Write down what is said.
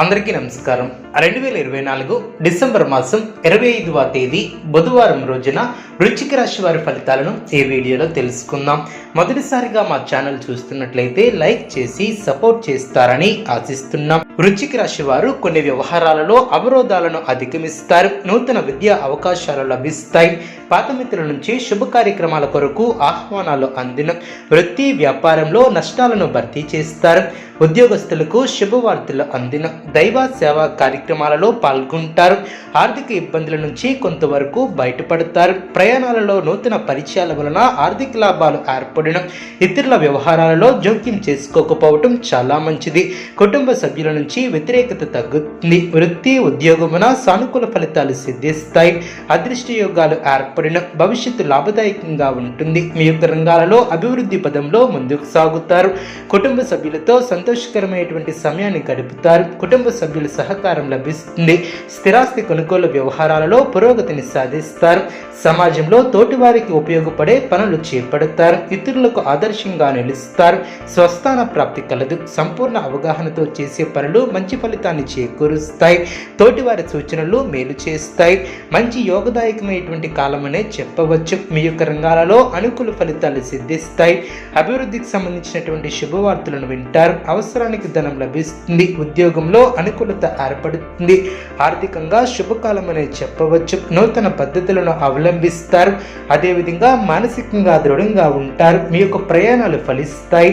అందరికీ నమస్కారం. రెండు వేల ఇరవై నాలుగు డిసెంబర్ మాసం ఇరవై ఐదవ తేదీ బుధవారం రోజున వృచ్చిక రాశి వారి ఫలితాలను ఈ వీడియోలో తెలుసుకుందాం. మొదటిసారిగా మా ఛానల్ చూస్తున్నట్లయితే లైక్ చేసి సపోర్ట్ చేస్తారని ఆశిస్తున్నాం. వృచ్చిక రాశి వారు కొన్ని వ్యవహారాలలో అవరోధాలను అధిగమిస్తారు. నూతన విద్యా అవకాశాలు లభిస్తాయి. పాత మిత్రుల నుంచి శుభ కార్యక్రమాల కొరకు ఆహ్వానాలు అందిన వృత్తి వ్యాపారంలో నష్టాలను భర్తీ చేస్తారు. ఉద్యోగస్తులకు శుభవార్తలు అందిన దైవ సేవా కార్యక్రమాలలో పాల్గొంటారు. ఆర్థిక ఇబ్బందుల నుంచి కొంతవరకు బయటపడతారు. ప్రయాణాలలో నూతన పరిచయాల వలన ఆర్థిక లాభాలు ఏర్పడిన ఇతరుల వ్యవహారాలలో జోక్యం చేసుకోకపోవటం చాలా మంచిది. కుటుంబ సభ్యుల నుంచి వ్యతిరేకత తగ్గుతుంది. వృత్తి ఉద్యోగమున సానుకూల ఫలితాలు సిద్ధిస్తాయి. అదృష్ట యోగాలు ఏర్పడిన భవిష్యత్తు లాభదాయకంగా ఉంటుంది. మీ యొక్క రంగాలలో అభివృద్ధి పదంలో ముందుకు సాగుతారు. కుటుంబ సభ్యులతో సంతోషకరమైనటువంటి సమయాన్ని గడుపుతారు. కుటుంబ సభ్యుల సహకారం లభిస్తుంది. స్థిరాస్తి కొనుగోలు వ్యవహారాలలో పురోగతిని సాధిస్తారు. సమాజంలో తోటివారికి ఉపయోగపడే పనులు చేపడతారు. ఇతరులకు ఆదర్శంగా నిలుస్తారు. స్వస్థాన ప్రాప్తి కలదు. సంపూర్ణ అవగాహనతో చేసే పనులు మంచి ఫలితాన్ని చేకూరుస్తాయి. తోటివారి సూచనలు మేలు చేస్తాయి. మంచి యోగదాయకమైనటువంటి కాలమనే చెప్పవచ్చు. మీ యొక్క రంగాలలో అనుకూల ఫలితాలు సిద్ధిస్తాయి. అభివృద్ధికి సంబంధించినటువంటి శుభవార్తలను వింటారు. అవసరానికి ధనం లభిస్తుంది ఉద్యోగంలో అనుకూలత ఏర్పడుతుంది. ఆర్థికంగా శుభకాలం అనేది చెప్పవచ్చు. నూతన పద్ధతులను అవలంబిస్తారు. అదేవిధంగా మానసికంగా దృఢంగా ఉంటారు. మీ యొక్క ప్రయాణాలు ఫలిస్తాయి.